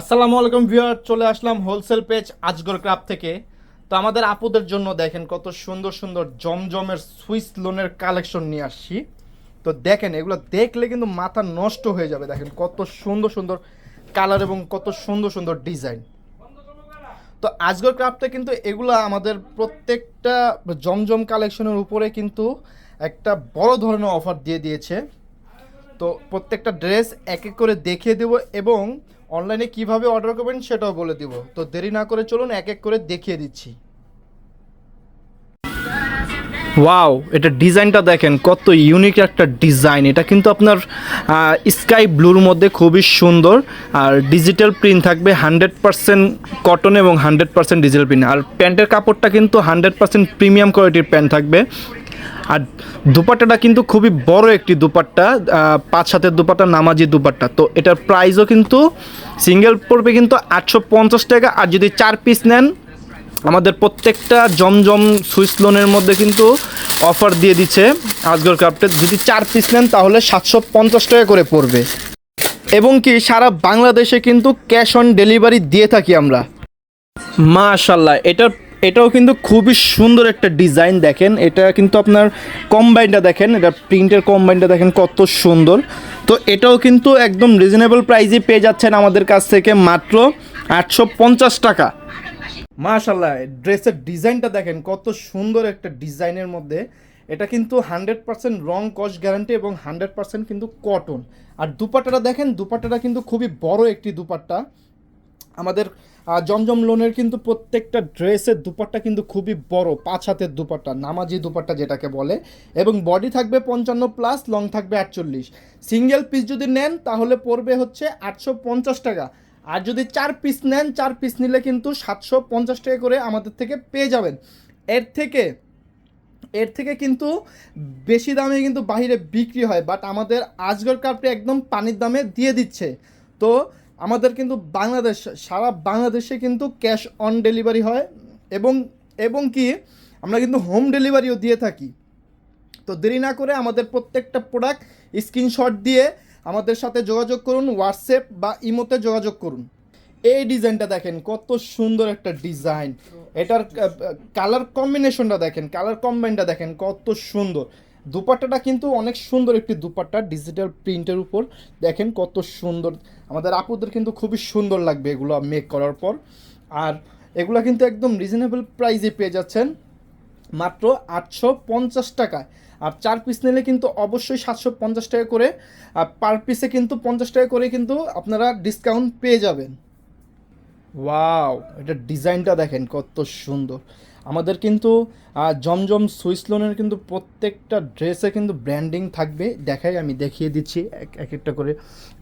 আসসালামু আলাইকুম ভিউয়ার চলে আসলাম হোলসেল পেজ আজগর ক্রাব থেকে। তো আমাদের আপুদের জন্য দেখেন কত সুন্দর সুন্দর জমজমের সুইস লোনের কালেকশন নিয়ে আসছি। তো দেখেন, এগুলো দেখলে কিন্তু মাথা নষ্ট হয়ে যাবে। দেখেন কত সুন্দর সুন্দর কালার এবং কত সুন্দর সুন্দর ডিজাইন। তো আজগর ক্রাফটে কিন্তু এগুলা আমাদের প্রত্যেকটা জমজম কালেকশনের উপরে কিন্তু একটা বড় ধরনের অফার দিয়ে দিয়েছে। তো প্রত্যেকটা ড্রেস এক এক করে দেখিয়ে দেবো এবং অনলাইনে কীভাবে অর্ডার করবেন সেটাও বলে দিব। তো দেরি না করে চলুন এক এক করে দেখিয়ে দিচ্ছি। ওয়াও এটা ডিজাইনটা দেখেন, কত ইউনিক একটা ডিজাইন। এটা কিন্তু আপনার স্কাই ব্লুর মধ্যে খুবই সুন্দর। আর ডিজিটাল প্রিন্ট থাকবে হান্ড্রেড পার্সেন্ট কটন এবং হান্ড্রেড পার্সেন্ট ডিজিটাল প্রিন্ট আর প্যান্টের কাপড়টা কিন্তু হান্ড্রেড পার্সেন্ট প্রিমিয়াম কোয়ালিটির প্যান্ট থাকবে। আর দুপাট্টাটা কিন্তু খুবই বড় একটি দুপাট্টা পাঁচ হাতের দুপাট্টা, নামাজি দুপাট্টা। তো এটার প্রাইসও কিন্তু সিঙ্গেল পড়বে কিন্তু আটশো পঞ্চাশ টাকা। আর যদি চার পিস নেন, আমাদের প্রত্যেকটা জমজম সুইস লোনের মধ্যে কিন্তু অফার দিয়ে দিচ্ছে আজগর ক্রাফটে যদি চার পিস নেন, তাহলে সাতশো পঞ্চাশ টাকা করে পড়বে। এবং কি, সারা বাংলাদেশে কিন্তু ক্যাশ অন ডেলিভারি দিয়ে থাকি আমরা। মাশাল্লাহ, এটার এটাও কিন্তু খুবই সুন্দর একটা ডিজাইন দেখেন। এটা কিন্তু আপনার কম্বাইনটা দেখেন, এটা প্রিন্টের কম্বাইনটা দেখেন কত সুন্দর। তো এটাও কিন্তু একদম রিজনেবল প্রাইসে পেয়ে যাচ্ছেন আমাদের কাছ থেকে মাত্র আটশো পঞ্চাশ টাকা। মাশাল্লাহ ড্রেসের ডিজাইনটা দেখেন কত সুন্দর একটা ডিজাইনের মধ্যে। এটা কিন্তু হান্ড্রেড পার্সেন্ট রং কস্ট গ্যারান্টি এবং হান্ড্রেড পার্সেন্ট কিন্তু কটন। আর দুপাট্টাটা দেখেন, দুপাট্টাটা কিন্তু খুবই বড় একটি দুপাট্টা। আমাদের জমজম লোনের কিন্তু প্রত্যেকটা ড্রেসের দুপাট্টা কিন্তু খুবই বড়, পাঁচ হাতের দুপাট্টা, নামাজি দুপাট্টা যেটাকে বলে। এবং বডি থাকবে পঞ্চান্ন প্লাস লং থাকবে আটচল্লিশ। সিঙ্গেল পিস যদি নেন, তাহলে পড়বে হচ্ছে আটশো পঞ্চাশ টাকা। আর যদি চার পিস নেন, চার পিস নিলে কিন্তু সাতশো পঞ্চাশ টাকা করে আমাদের থেকে পেয়ে যাবেন। এর থেকে এর থেকে কিন্তু বেশি দামে কিন্তু বাইরে বিক্রি হয় বাট আমাদের আজগর কাপড়ে একদম পানির দামে দিয়ে দিচ্ছে। তো আমাদের কিন্তু বাংলাদেশ, সারা বাংলাদেশে কিন্তু ক্যাশ অন ডেলিভারি হয় এবং এবং কি আমরা কিন্তু হোম ডেলিভারিও দিয়ে থাকি। তো দেরি না করে আমাদের প্রত্যেকটা প্রোডাক্ট স্ক্রিনশট দিয়ে আমাদের সাথে যোগাযোগ করুন হোয়াটসঅ্যাপ বা ইমোতে যোগাযোগ করুন। এই ডিজাইনটা দেখেন, কত সুন্দর একটা ডিজাইন এটার কালার কম্বিনেশনটা দেখেন কালার কম্বাইনটা দেখেন, কত সুন্দর। দুপাট্টাটা কিন্তু অনেক সুন্দর একটি দুপাট্টা ডিজিটাল প্রিন্টের উপর। দেখেন কত সুন্দর। আমাদের আপুদের কিন্তু খুবই সুন্দর লাগবে এগুলো মেক করার পর। আর এগুলো কিন্তু একদম রিজনেবল প্রাইসে পেয়ে যাচ্ছেন। মাত্র আটশো পঞ্চাশ টাকায়। আর চার পিস নিলে কিন্তু অবশ্যই সাতশো পঞ্চাশ টাকা করে। আর পার পিসে কিন্তু পঞ্চাশ টাকা করে কিন্তু আপনারা ডিসকাউন্ট পেয়ে যাবেন। ওয়াও এটা ডিজাইনটা দেখেন কত সুন্দর। আমাদের কিন্তু জমজম সুইস লোনের কিন্তু প্রত্যেকটা ড্রেসে কিন্তু ব্র্যান্ডিং থাকবে। দেখাই, আমি দেখিয়ে দিচ্ছি এক এক একটা করে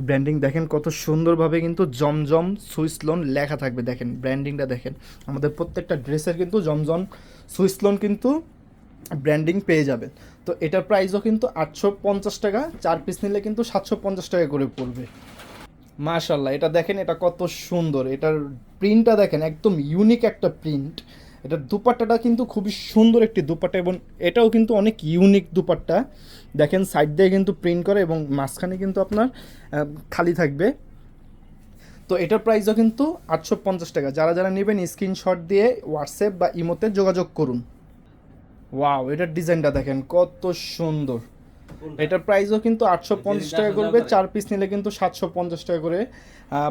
ব্র্যান্ডিং। দেখেন কত সুন্দরভাবে কিন্তু জমজম সুইস লোন লেখা থাকবে। দেখেন, ব্র্যান্ডিংটা দেখেন। আমাদের প্রত্যেকটা ড্রেসের কিন্তু জমজম সুইস লোন কিন্তু ব্র্যান্ডিং পেয়ে যাবেন তো এটার প্রাইসও কিন্তু আটশো পঞ্চাশ টাকা। চার পিস নিলে কিন্তু সাতশো পঞ্চাশ টাকা করে পড়বে। মাশাল্লাহ, এটা দেখেন এটা কত সুন্দর। এটার প্রিন্টটা দেখেন, একদম ইউনিক একটা প্রিন্ট এটার দুপাট্টাটা কিন্তু খুবই সুন্দর একটি দুপাট্টা এবং এটাও কিন্তু অনেক ইউনিক দুপাট্টা। দেখেন সাইড দিয়ে কিন্তু প্রিন্ট করে এবং মাঝখানে কিন্তু আপনার খালি থাকবে। তো এটার প্রাইসও কিন্তু আটশো পঞ্চাশ টাকা। যারা যারা নেবেন স্ক্রিনশট দিয়ে হোয়াটসঅ্যাপ বা ইমোতে যোগাযোগ করুন। ওয়াও এটার ডিজাইনটা দেখেন কত সুন্দর। এটার প্রাইসও কিন্তু আটশো পঞ্চাশ টাকা করবে চার পিস নিলে কিন্তু সাতশো পঞ্চাশ টাকা করে।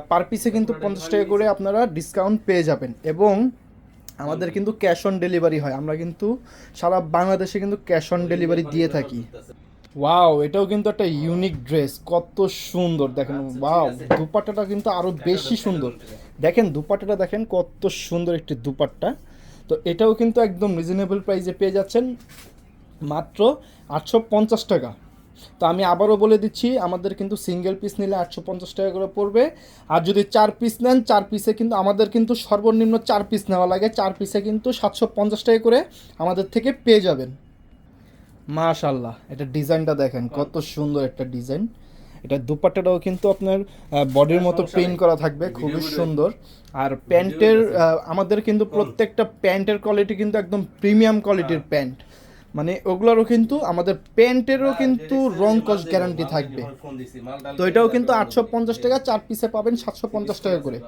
পার পিসে কিন্তু পঞ্চাশ টাকা করে আপনারা ডিসকাউন্ট পেয়ে যাবেন। এবং আমাদের কিন্তু ক্যাশ অন ডেলিভারি হয়। আমরা কিন্তু সারা বাংলাদেশে কিন্তু ক্যাশ অন ডেলিভারি দিয়ে থাকি। ওয়াও এটাও কিন্তু একটা ইউনিক ড্রেস কত সুন্দর দেখেন। ওয়াও দুপাট্টাটা কিন্তু আরও বেশি সুন্দর। দেখেন দুপাট্টাটা দেখেন কত সুন্দর একটি দুপাট্টা। তো এটাও কিন্তু একদম রিজনেবল প্রাইসে পেয়ে যাচ্ছেন। মাত্র আটশো পঞ্চাশ টাকা। তো আমি আবারও বলে দিচ্ছি আমাদের কিন্তু সিঙ্গেল পিস নিলে আটশো পঞ্চাশ টাকা করে পড়বে। আর যদি চার পিস নেন চার পিসে কিন্তু আমাদের কিন্তু সর্বনিম্ন চার পিস নেওয়া লাগে। চার পিসে কিন্তু সাতশো পঞ্চাশ টাকা করে আমাদের থেকে পেয়ে যাবেন। মাশাল্লাহ এটা ডিজাইনটা দেখেন কত সুন্দর একটা ডিজাইন। এটা দুপাট্টাটাও কিন্তু আপনার বডির মতো প্রিন্ট করা থাকবে খুবই সুন্দর। আর প্যান্টের আমাদের কিন্তু প্রত্যেকটা প্যান্টের কোয়ালিটি কিন্তু একদম প্রিমিয়াম কোয়ালিটির প্যান্ট। মানে ওগুলোরও কিন্তু আমাদের প্যান্টেরও কিন্তু রং কস গ্যারান্টি থাকবে। তো এটাও কিন্তু আটশো পঞ্চাশ টাকা চার পিসে পাবেন সাতশো পঞ্চাশ টাকা করে।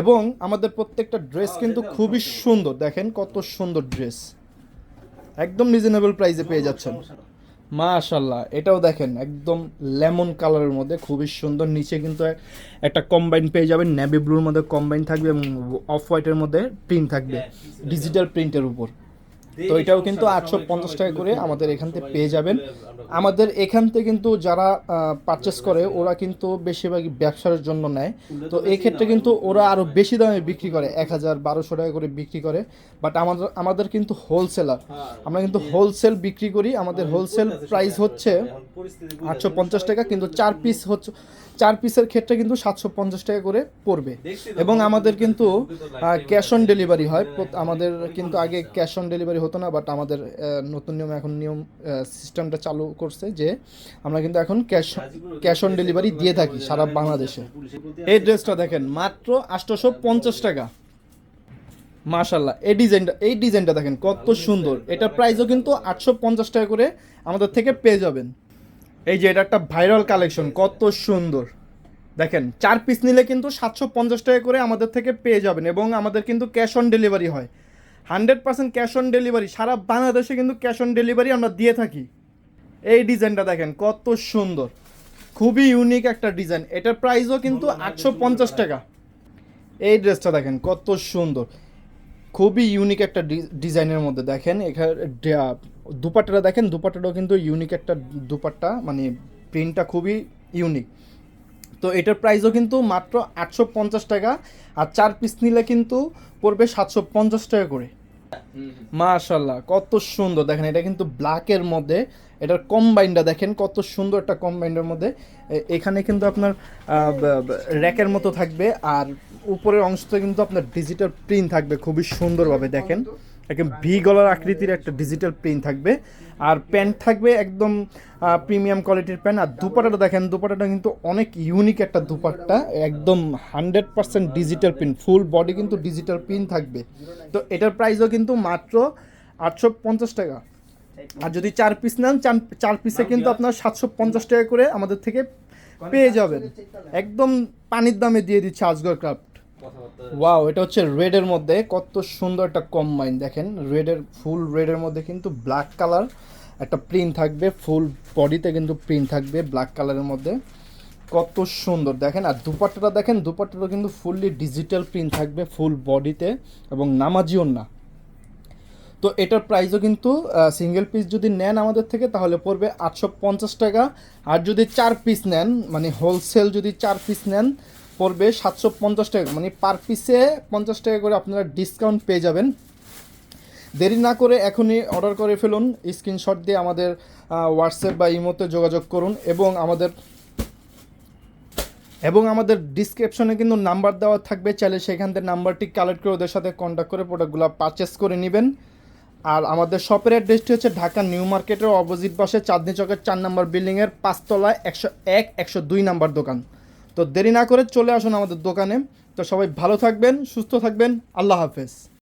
এবং আমাদের প্রত্যেকটা ড্রেস কিন্তু খুবই সুন্দর। দেখেন কত সুন্দর ড্রেস একদম রিজনেবল প্রাইসে পেয়ে যাচ্ছেন। মাশাল্লাহ এটাও দেখেন একদম লেমন কালারের মধ্যে খুবই সুন্দর। নিচে কিন্তু একটা কম্বাইন পেয়ে যাবেন নেভি ব্লুর মধ্যে কম্বাইন থাকবে এবং অফ হোয়াইটের মধ্যে প্রিন্ট থাকবে ডিজিটাল প্রিন্টের উপর। তো এটাও কিন্তু আটশো পঞ্চাশ টাকা করে আমাদের এখান থেকে পেয়ে যাবেন। আমাদের এখান থেকে কিন্তু যারা পারচেস করে ওরা কিন্তু বেশিরভাগই ব্যবসার জন্য নেয়। তো এই ক্ষেত্রে কিন্তু ওরা আরও বেশি দামে বিক্রি করে এক হাজার বারোশো টাকা করে বিক্রি করে। বাট আমাদের আমাদের কিন্তু হোলসেলার আমরা কিন্তু হোলসেল বিক্রি করি আমাদের হোলসেল প্রাইস হচ্ছে আটশো পঞ্চাশ টাকা কিন্তু চার পিস হচ্ছে চার পিসের ক্ষেত্রে কিন্তু সাতশো পঞ্চাশ টাকা করে পড়বে। এবং আমাদের কিন্তু ক্যাশ অন ডেলিভারি হয়। আমাদের কিন্তু আগে ক্যাশ অন ডেলিভারি হতো না বাট আমাদের নতুন নিয়ম এখন নিয়ম সিস্টেমটা চালু করছে যে আমরা কিন্তু এখন ক্যাশ ক্যাশ অন ডেলিভারি দিয়ে থাকি সারা বাংলাদেশে। এই ড্রেসটা দেখেন, মাত্র আটশোশো পঞ্চাশ টাকা। মাশাল্লাহ এই ডিজাইনটা এই ডিজাইনটা দেখেন, কত সুন্দর। এটার প্রাইসও কিন্তু আটশো পঞ্চাশ টাকা করে আমাদের থেকে পেয়ে যাবেন। এই যে এটা একটা ভাইরাল কালেকশন কত সুন্দর। দেখেন, চার পিস নিলে কিন্তু সাতশো পঞ্চাশ টাকা করে আমাদের থেকে পেয়ে যাবেন এবং আমাদের কিন্তু ক্যাশ অন ডেলিভারি হয়। Hundred percent cash on delivery সারা বাংলাদেশে কিন্তু ক্যাশ অন ডেলিভারি আমরা দিয়ে থাকি। এই ডিজাইনটা দেখেন কত সুন্দর। খুবই ইউনিক একটা ডিজাইন। এটার প্রাইসও কিন্তু আটশো পঞ্চাশ টাকা। এই ড্রেসটা দেখেন কত সুন্দর। খুবই ইউনিক একটা ডি- ডিজাইনের মধ্যে দেখেন এখানে দুপাট্টাটা দেখেন দুপাট্টাটাও কিন্তু ইউনিক একটা দুপাট্টা মানে প্রিন্টটা খুবই ইউনিক তো এটার প্রাইসও কিন্তু মাত্র আটশো পঞ্চাশ টাকা আর চার পিস নিলে কিন্তু পড়বে সাতশো পঞ্চাশ টাকা করে। মাশাল্লাহ কত সুন্দর। দেখেন, এটা কিন্তু ব্ল্যাকের মধ্যে, এটার কম্বাইনটা দেখেন, কত সুন্দর একটা কম্বাইনের মধ্যে। এখানে কিন্তু আপনার র্যাকের মতো থাকবে আর উপরের অংশতে কিন্তু আপনার ডিজিটাল প্রিন্ট থাকবে, খুবই সুন্দরভাবে দেখেন। একদম ভি গলার আকৃতির একটা ডিজিটাল প্রিন্ট থাকবে। আর প্যান্ট থাকবে একদম প্রিমিয়াম কোয়ালিটির প্যান্ট আর দুপাটাটা দেখেন, দুপাটাটা কিন্তু অনেক ইউনিক একটা দুপাট্টা। একদম hundred percent digital print full body কিন্তু ডিজিটাল প্রিন্ট থাকবে। তো এটার প্রাইসও কিন্তু মাত্র আটশো পঞ্চাশ টাকা। আর যদি চার পিস নেন চার পিসে কিন্তু আপনার সাতশো পঞ্চাশ টাকা করে আমাদের থেকে পেয়ে যাবেন। একদম পানির দামে দিয়ে দিচ্ছে আজগর ক্রাফট ওয়াও এটা হচ্ছে রেডের মধ্যে কত সুন্দর একটা কম্বাইন দেখেন। রেডের ফুল রেডের মধ্যে কিন্তু ব্ল্যাক কালার একটা প্রিন্ট থাকবে ফুল বডিতে কিন্তু প্রিন্ট থাকবে ব্ল্যাক কালারের মধ্যে। কত সুন্দর, দেখেন। আর দুপাট্টাটা দেখেন দুপাট্টাটা কিন্তু ফুললি ডিজিটাল প্রিন্ট থাকবে ফুল বডিতে এবং নামাজিও না। তো এটার প্রাইসও কিন্তু সিঙ্গেল পিস যদি নেন আমাদের থেকে, তাহলে পড়বে আটশো পঞ্চাশ টাকা। আর যদি চার পিস নেন মানে হোলসেল যদি চার পিস নেন পড়বে সাতশো পঞ্চাশ টাকা মানে পার পিসে পঞ্চাশ টাকা করে আপনারা ডিসকাউন্ট পেয়ে যাবেন। দেরি না করে এখনই অর্ডার করে ফেলুন। স্ক্রিনশট দিয়ে আমাদের হোয়াটসঅ্যাপ বা ইমোতে যোগাযোগ করুন এবং আমাদের এবং আমাদের ডিসক্রিপশনে কিন্তু নাম্বার দেওয়া থাকবে। চাইলে সেখান থেকে নাম্বারটি কালেক্ট করে ওদের সাথে কন্ট্যাক্ট করে প্রোডাক্টগুলো পারচেস করে নেবেন। আর আমাদের শপের অ্যাড্রেসটি হচ্ছে ঢাকা নিউ মার্কেটের অপোজিট পাশে চাঁদনি চকের চার নম্বর বিল্ডিংয়ের পাঁচতলায় একশো এক, একশো দুই নাম্বার দোকান। তো দেরি না করে চলে আসুন আমাদের দোকানে। তো সবাই ভালো থাকবেন, সুস্থ থাকবেন। আল্লাহ হাফেজ।